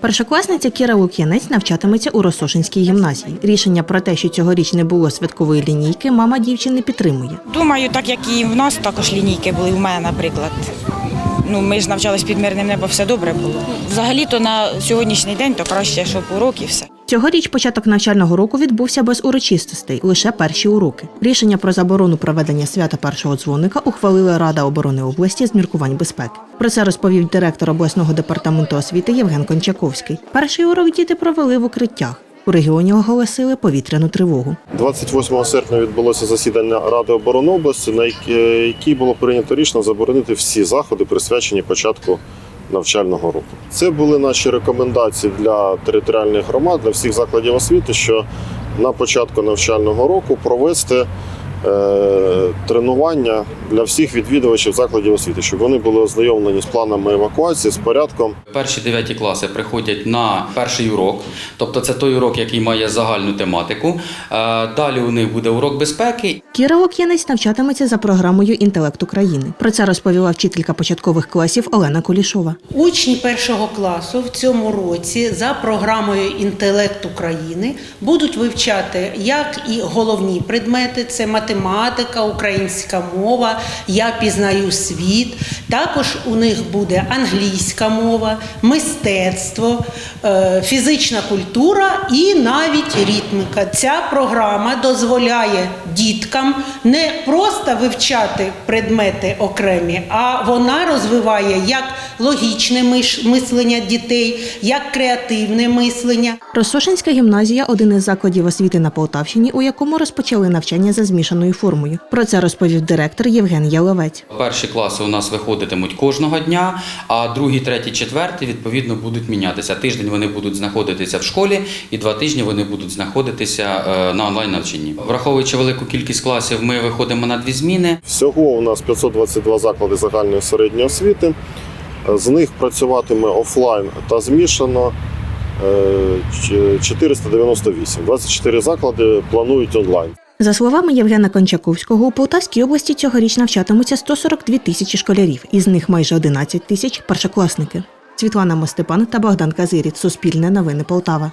Першокласниця Кіра Лук'янець навчатиметься у Росошинській гімназії. Рішення про те, що цьогоріч не було святкової лінійки, мама дівчини підтримує. Думаю, так як і в нас також лінійки були, у мене, наприклад. Ну, ми ж навчались під мирним небо, все добре було. Взагалі-то на сьогоднішній день то краще, щоб урок і все. Цьогоріч початок навчального року відбувся без урочистостей, лише перші уроки. Рішення про заборону проведення свята першого дзвоника ухвалила Рада оборони області з міркувань безпеки. Про це розповів директор обласного департаменту освіти Євген Кончаковський. Перший урок діти провели в укриттях. У регіоні оголосили повітряну тривогу. 28 серпня відбулося засідання Ради оборони області, на якій було прийнято рішення заборонити всі заходи, присвячені початку навчального року. Це були наші рекомендації для територіальних громад, для всіх закладів освіти, що на початку навчального року провести е, тренування для всіх відвідувачів закладів освіти, щоб вони були ознайомлені з планами евакуації, з порядком. Перші дев'яті класи приходять на перший урок, тобто це той урок, який має загальну тематику. Е, Далі у них буде урок безпеки. Кіра Лук'янець навчатиметься за програмою Інтелект України. Про це розповіла вчителька початкових класів Олена Кулішова. Учні першого класу в цьому році за програмою Інтелект України будуть вивчати як і головні предмети: це математика, українська мова, я пізнаю світ. Також у них буде англійська мова, мистецтво, е, фізична культура і навіть ритмика. Ця програма дозволяє діткам не просто вивчати предмети окремі, а вона розвиває як логічне миш- мислення дітей, як креативне мислення. Росошинська гімназія один із закладів освіти на Полтавщині, у якому розпочали навчання за змішаною формою. Про це розповів директор Євген Яловець. Перші класи у нас виходитимуть кожного дня, а другі, треті, четверті відповідно будуть мінятися. Тиждень вони будуть знаходитися в школі, і два тижні вони будуть знаходитися е, на онлайн навчанні. Враховуючи велику кількість класів, ми виходимо на дві зміни. Всього у нас 522 заклади загальної середньої освіти. З них працюватиме офлайн та змішано е, ч- 498. 24 заклади планують онлайн. За словами Євгена Кончаковського, у Полтавській області цьогоріч навчатимуться 142 тисячі школярів, із них майже 11 тисяч першокласники. Світлана Мостепан та Богдан Казиріт. Суспільне новини Полтава.